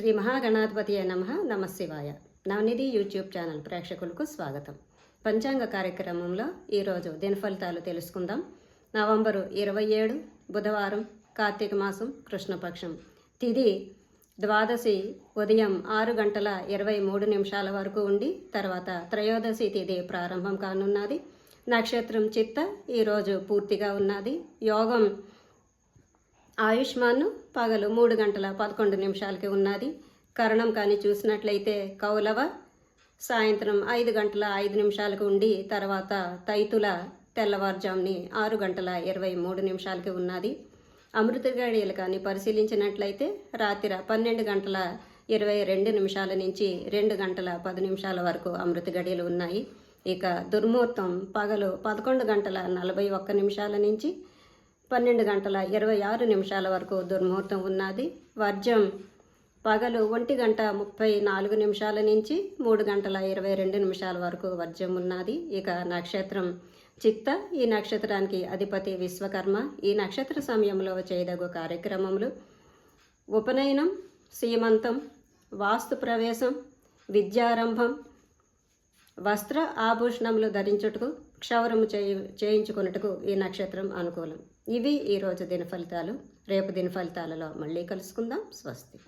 శ్రీ మహాగణాధిపతి నమ. నమశివాయ నవనిధి YouTube channel ప్రేక్షకులకు స్వాగతం. పంచాంగ కార్యక్రమంలో ఈరోజు దిన ఫలితాలు తెలుసుకుందాం. నవంబరు ఇరవై ఏడు బుధవారం కార్తీక మాసం కృష్ణపక్షం. తిది ద్వాదశి ఉదయం ఆరు గంటల ఇరవై మూడు నిమిషాల వరకు ఉండి తర్వాత త్రయోదశి తిది ప్రారంభం కానున్నది. నక్షత్రం చిత్త ఈరోజు పూర్తిగా ఉన్నది. యోగం ఆయుష్మాన్ పగలు మూడు గంటల పదకొండు నిమిషాలకి ఉన్నది. కరణం కానీ చూసినట్లయితే కౌలవ సాయంత్రం ఐదు గంటల ఐదు నిమిషాలకు ఉండి తర్వాత తైతుల తెల్లవారుజాముని ఆరు గంటల ఇరవై మూడు నిమిషాలకి ఉన్నది. అమృత గడియలు కానీ పరిశీలించినట్లయితే రాత్రి పన్నెండు గంటల ఇరవై రెండు నిమిషాల నుంచి రెండు గంటల పది నిమిషాల వరకు అమృత గడియలు ఉన్నాయి. ఇక దుర్ముహూర్తం పగలు పదకొండు గంటల నలభై ఒక్క నిమిషాల నుంచి పన్నెండు గంటల ఇరవై ఆరు నిమిషాల వరకు దుర్ముహూర్తం ఉన్నది. వర్జం పగలు ఒంటి గంట ముప్పై నాలుగు నిమిషాల నుంచి మూడు గంటల ఇరవై రెండు నిమిషాల వరకు వర్జం ఉన్నది. ఇక నక్షత్రం చిత్త ఈ నక్షత్రానికి అధిపతి విశ్వకర్మ. ఈ నక్షత్ర సమయంలో చేయదగు కార్యక్రమములు. ఉపనయనం సీమంతం వాస్తు ప్రవేశం విద్యారంభం వస్త్ర ఆభూషణములు ధరించుటకు క్షౌరము చేయి చేయించుకున్నట్టుకు ఈ నక్షత్రం అనుకూలం. ఇవి ఈరోజు దిన ఫలితాలు రేపు దిన ఫలితాలలో మళ్ళీ కలుసుకుందాం. స్వస్తి.